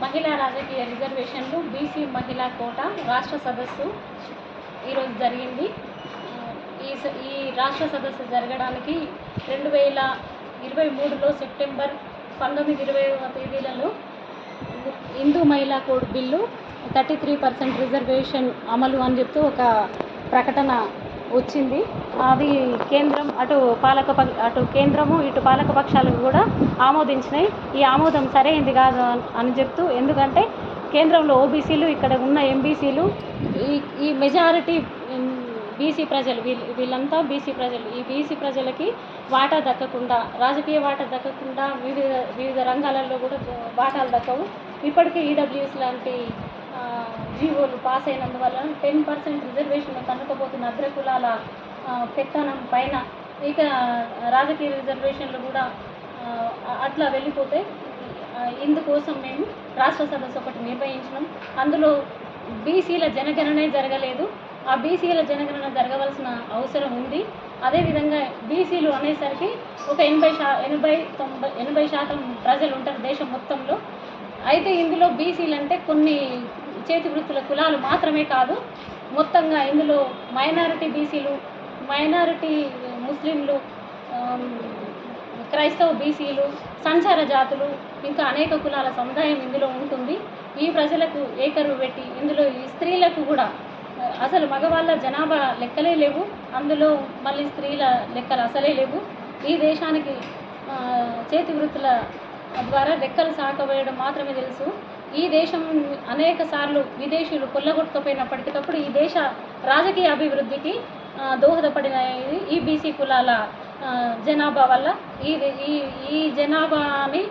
మహిళా రాజకీయ రిజర్వేషన్లు బీసీ మహిళా కోట రాష్ట్ర సదస్సు ఈరోజు జరిగింది. ఈ స- ఈ రాష్ట్ర సదస్సు జరగడానికి రెండు వేల ఇరవై మూడులో సెప్టెంబర్ పంతొమ్మిది ఇరవైవ తేదీలలో హిందూ మహిళా code bill thirty three percent reservation అమలు అని చెప్తూ ఒక ప్రకటన వచ్చింది. అది కేంద్రం అటు పాలక ప- అటు కేంద్రము ఇటు పాలక పక్షాలు కూడా ఆమోదించినాయి. ఈ ఆమోదం సరైంది కాదు అని- చెప్తూ ఎందుకంటే కేంద్రంలో ఓబీసీలు ఇక్కడ ఉన్న ఎంబీసీలు ఈ ఈ మెజారిటీ బీసీ ప్రజలు వీళ్ళు వీళ్ళంతా బీసీ ప్రజలు. ఈ బీసీ ప్రజలకి వాటా దక్కకుండా రాజకీయ వాటా దక్కకుండా వివిధ వివిధ రంగాలలో కూడా వాటాలు దక్కవు. ఇప్పటికీ ఈడబ్ల్యూఎస్ లాంటి జీవోలు పాస్ అయినందువల్ల టెన్ పర్సెంట్ రిజర్వేషన్ తన్నుకపోతున్న అగ్రకులాల కులాల పెత్తనం పైన ఇక రాజకీయ రిజర్వేషన్లు కూడా అట్లా వెళ్ళిపోతే ఇందుకోసం మేము రాష్ట్ర సదస్సు ఒకటి నిర్వహించినాం. అందులో బీసీల జనగణనే జరగలేదు. ఆ బీసీల జనగణన జరగవలసిన అవసరం ఉంది. అదేవిధంగా బీసీలు అనేసరికి ఒక ఎనభై శా ఎనభై తొంభై ఎనభై శాతం ప్రజలు ఉంటారు దేశం మొత్తంలో. అయితే ఇందులో బీసీలు అంటే కొన్ని చేతి వృత్తుల కులాలు మాత్రమే కాదు మొత్తంగా ఇందులో మైనారిటీ బీసీలు మైనారిటీ ముస్లింలు క్రైస్తవ బీసీలు సంచార జాతులు ఇంకా అనేక కులాల సముదాయం ఇందులో ఉంటుంది. ఈ ప్రజలకు ఏకరువు పెట్టి ఇందులో ఈ స్త్రీలకు కూడా అసలు మగవాళ్ళ జనాభా లెక్కలే లేవు. అందులో మళ్ళీ స్త్రీల లెక్కలు అసలే లేవు. ఈ దేశానికి చేతి వృత్తుల ద్వారా లెక్కలు సాకవేయడం మాత్రమే తెలుసు. ఈ దేశం అనేక సార్లు విదేశీయులు కొల్లగొట్టుకుపోయినప్పటికప్పుడు ఈ దేశ రాజకీయ అభివృద్ధికి దోహదపడిన ఈ బీసీ కులాల జనాభా వల్ల ఈ ఈ ఈ జనాభాని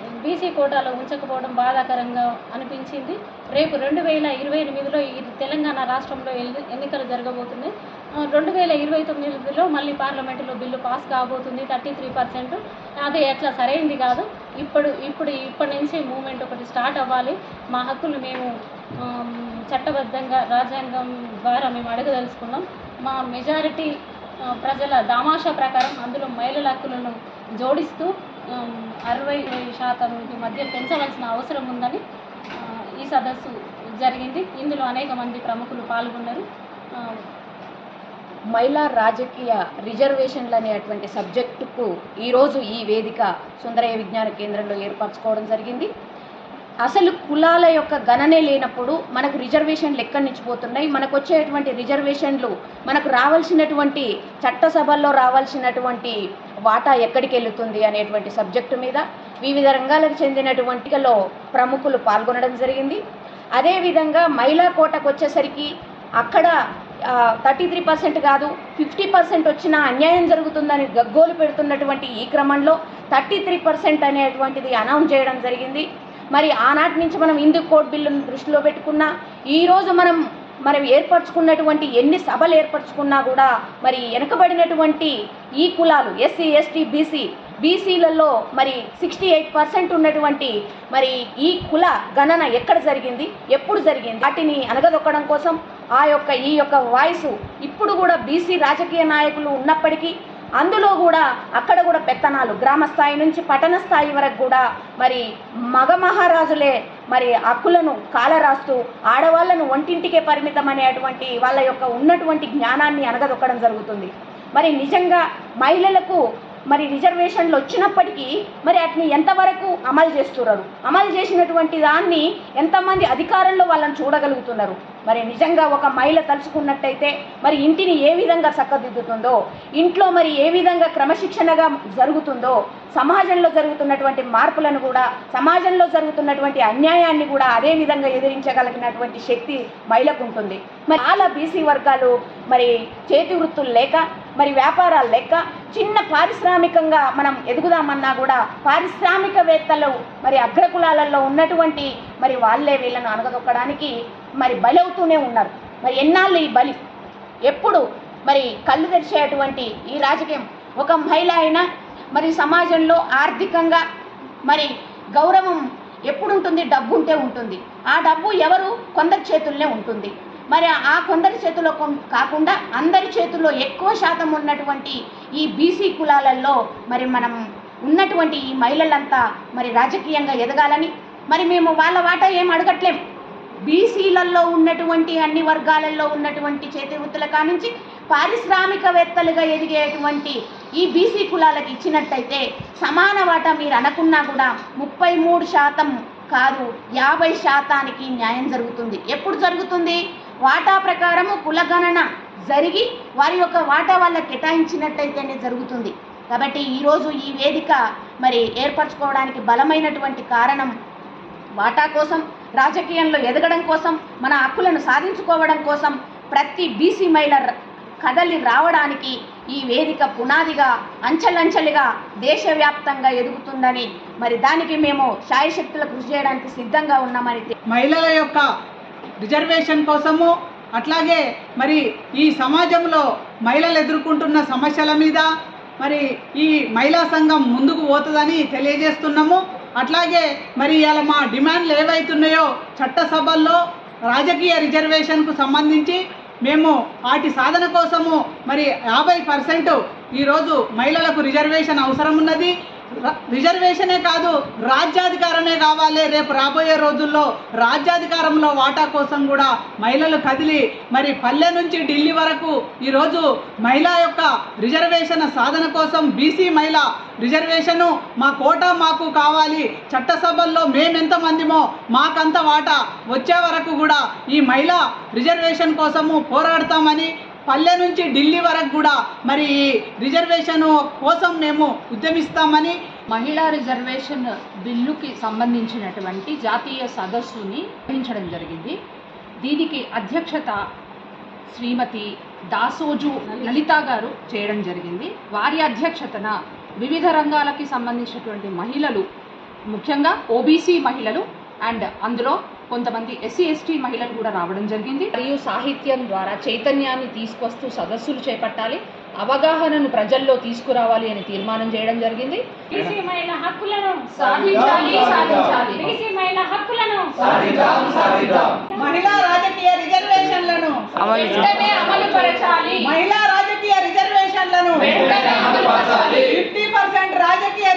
బీసీ కోటాలో ఉంచకపోవడం బాధాకరంగా అనిపించింది. రేపు రెండు వేల ఇరవై ఎనిమిదిలో ఈ తెలంగాణ రాష్ట్రంలో ఎన్ని- ఎన్నికలు జరగబోతున్నాయి. రెండు వేల ఇరవై తొమ్మిదిలో మళ్ళీ పార్లమెంటులో బిల్లు పాస్ కాబోతుంది థర్టీ త్రీ పర్సెంట్. అది ఎట్లా సరైంది కాదు. ఇప్పుడు ఇప్పుడు ఇప్పటి నుంచి మూమెంట్ ఒకటి స్టార్ట్ అవ్వాలి. మా హక్కులు మేము చట్టబద్ధంగా రాజ్యాంగం ద్వారా మేము అడగదలుచుకున్నాం. మా మెజారిటీ ప్రజల దామాషా ప్రకారం అందులో మహిళల హక్కులను జోడిస్తూ అరవై శాతం మధ్య పెంచవలసిన అవసరం ఉందని ఈ సదస్సు జరిగింది. ఇందులో అనేక మంది ప్రముఖులు పాల్గొన్నారు. మహిళా రాజకీయ రిజర్వేషన్లు అనేటువంటి సబ్జెక్టుకు ఈరోజు ఈ వేదిక సుందరయ్య విజ్ఞాన కేంద్రంలో ఏర్పరచుకోవడం జరిగింది. అసలు కులాల యొక్క గణనే లేనప్పుడు మనకు రిజర్వేషన్లు ఎక్కడి నుంచి పోతున్నాయి? మనకు వచ్చేటువంటి రిజర్వేషన్లు మనకు రావాల్సినటువంటి చట్టసభల్లో రావాల్సినటువంటి వాటా ఎక్కడికి వెళుతుంది అనేటువంటి సబ్జెక్టు మీద వివిధ రంగాలకు చెందినటువంటిలో ప్రముఖులు పాల్గొనడం జరిగింది. అదేవిధంగా మహిళా కోటకు వచ్చేసరికి అక్కడ థర్టీ త్రీ పర్సెంట్ కాదు ఫిఫ్టీ పర్సెంట్ వచ్చినా అన్యాయం జరుగుతుందని గగ్గోలు పెడుతున్నటువంటి ఈ క్రమంలో థర్టీ త్రీ పర్సెంట్ అనేటువంటిది అనౌన్స్ చేయడం జరిగింది. మరి ఆనాటి నుంచి మనం హిందూ కోడ్ బిల్లును దృష్టిలో పెట్టుకున్నా ఈరోజు మనం మనం ఏర్పరచుకున్నటువంటి ఎన్ని సభలు ఏర్పరచుకున్నా కూడా మరి వెనుకబడినటువంటి ఈ కులాలు ఎస్సీ ఎస్టీ బీసీ బీసీలలో మరి సిక్స్టీ ఎయిట్ పర్సెంట్ ఉన్నటువంటి మరి ఈ కుల గణన ఎక్కడ జరిగింది? ఎప్పుడు జరిగింది? వాటిని అనగదొక్కడం కోసం ఆ యొక్క ఈ యొక్క వాయిస్ ఇప్పుడు కూడా బీసీ రాజకీయ నాయకులు ఉన్నప్పటికీ అందులో కూడా అక్కడ కూడా పెత్తనాలు. గ్రామ స్థాయి నుంచి పట్టణ స్థాయి వరకు కూడా మరి మగ మహారాజులే మరి హక్కులను కాలరాస్తూ ఆడవాళ్ళను ఒంటింటికే పరిమితం అనేటువంటి వాళ్ళ యొక్క ఉన్నటువంటి జ్ఞానాన్ని అనగదొక్కడం జరుగుతుంది. మరి నిజంగా మహిళలకు మరి రిజర్వేషన్లు వచ్చినప్పటికీ మరి వాటిని ఎంతవరకు అమలు చేస్తున్నారు? అమలు చేసినటువంటి దాన్ని ఎంతమంది అధికారంలో వాళ్ళని చూడగలుగుతున్నారు? మరి నిజంగా ఒక మహిళ తలుచుకున్నట్టయితే మరి ఇంటిని ఏ విధంగా చక్కదిద్దుతుందో ఇంట్లో మరి ఏ విధంగా క్రమశిక్షణగా జరుగుతుందో సమాజంలో జరుగుతున్నటువంటి మార్పులను కూడా సమాజంలో జరుగుతున్నటువంటి అన్యాయాన్ని కూడా అదే విధంగా ఎదిరించగలిగినటువంటి శక్తి మహిళకు ఉంటుంది. మరి చాలా బీసీ వర్గాలు మరి చేతి వృత్తులు లేక మరి వ్యాపారాలు లెక్క చిన్న పారిశ్రామికంగా మనం ఎదుగుదామన్నా కూడా పారిశ్రామికవేత్తలు మరి అగ్రకులాలలో ఉన్నటువంటి మరి వాళ్ళే వీళ్ళను అనగదొక్కడానికి మరి బలవుతూనే ఉన్నారు. మరి ఎన్నాళ్ళు ఈ బలి? ఎప్పుడు మరి కళ్ళు తెరిచేటువంటి ఈ రాజకీయం? ఒక మహిళ అయినా మరి సమాజంలో ఆర్థికంగా మరి గౌరవం ఎప్పుడు ఉంటుంది డబ్బు ఉంటే ఉంటుంది. ఆ డబ్బు ఎవరు? కొందరి చేతుల్లోనే ఉంటుంది. మరి ఆ కొందరి చేతిలో కొం- కాకుండా అందరి చేతుల్లో ఎక్కువ శాతం ఉన్నటువంటి ఈ బీసీ కులాలలో మరి మనం ఉన్నటువంటి ఈ మహిళలంతా మరి రాజకీయంగా ఎదగాలని మరి మేము వాళ్ళ వాటా ఏం అడగట్లేం. బీసీలలో ఉన్నటువంటి అన్ని వర్గాలలో ఉన్నటువంటి చేతివృత్తుల కానుంచి పారిశ్రామికవేత్తలుగా ఎదిగేటువంటి ఈ బీసీ కులాలకు ఇచ్చినట్టయితే సమాన వాటా మీరు అనుకున్నా కూడా ముప్పై మూడు శాతం కాదు యాభై శాతానికి న్యాయం జరుగుతుంది. ఎప్పుడు జరుగుతుంది? వాటా ప్రకారము కులగణన జరిగి వారి యొక్క వాటా వాళ్ళకి కేటాయించినట్టయితేనే జరుగుతుంది. కాబట్టి ఈరోజు ఈ వేదిక మరి ఏర్పరచుకోవడానికి బలమైనటువంటి కారణం వాటా కోసం రాజకీయంలో ఎదగడం కోసం మన హక్కులను సాధించుకోవడం కోసం ప్రతి బీసీ మహిళ కదలి రావడానికి ఈ వేదిక పునాదిగా అంచెలంచెలుగా దేశవ్యాప్తంగా ఎదుగుతుందని మరి దానికి మేము శాయశక్తుల కృషి చేయడానికి సిద్ధంగా ఉన్నామని మహిళల యొక్క రిజర్వేషన్ కోసము అట్లాగే మరి ఈ సమాజంలో మహిళలు ఎదుర్కొంటున్న సమస్యల మీద మరి ఈ మహిళా సంఘం ముందుకు పోతుందని తెలియజేస్తున్నాము. అట్లాగే మరి ఇలా మా డిమాండ్లు ఏవైతున్నాయో చట్టసభల్లో రాజకీయ రిజర్వేషన్కు సంబంధించి మేము వాటి సాధన కోసము మరి యాభై పర్సెంట్ ఈరోజు మహిళలకు రిజర్వేషన్ అవసరం ఉన్నది రిజర్వేషనే కాదు రాజ్యాధికారమే కావాలి. రేపు రాబోయే రోజుల్లో రాజ్యాధికారంలో వాటా కోసం కూడా మహిళలు కదిలి మరి పల్లె నుంచి ఢిల్లీ వరకు ఈరోజు మహిళ యొక్క రిజర్వేషన్ సాధన కోసం బీసీ మహిళ రిజర్వేషను మా కోటా మాకు కావాలి. చట్టసభల్లో మేమెంతమందిమో మాకంత వాటా వచ్చే వరకు కూడా ఈ మహిళ రిజర్వేషన్ కోసము పోరాడతామని పల్లె నుంచి ఢిల్లీ వరకు కూడా మరి రిజర్వేషన్ కోసం మేము ఉద్యమిస్తామని మహిళా రిజర్వేషన్ బిల్లుకి సంబంధించినటువంటి జాతీయ సదస్సుని నిర్వహించడం జరిగింది. దీనికి అధ్యక్షత శ్రీమతి దాసోజు లలిత గారు చేయడం జరిగింది. వారి అధ్యక్షతన వివిధ రంగాలకి సంబంధించినటువంటి మహిళలు ముఖ్యంగా ఓబీసీ మహిళలు అండ్ అందులో కొంతమంది ఎస్సీ ఎస్టీ మహిళలు కూడా రావడం జరిగింది. మరియు సాహిత్యం ద్వారా చైతన్యాన్ని తీసుకొస్తూ సదస్సులు చేపట్టాలి అవగాహనను ప్రజల్లో తీసుకురావాలి అని తీర్మానం చేయడం జరిగింది. మహిళా రాజకీయ రిజర్వేషన్లను రాజకీయ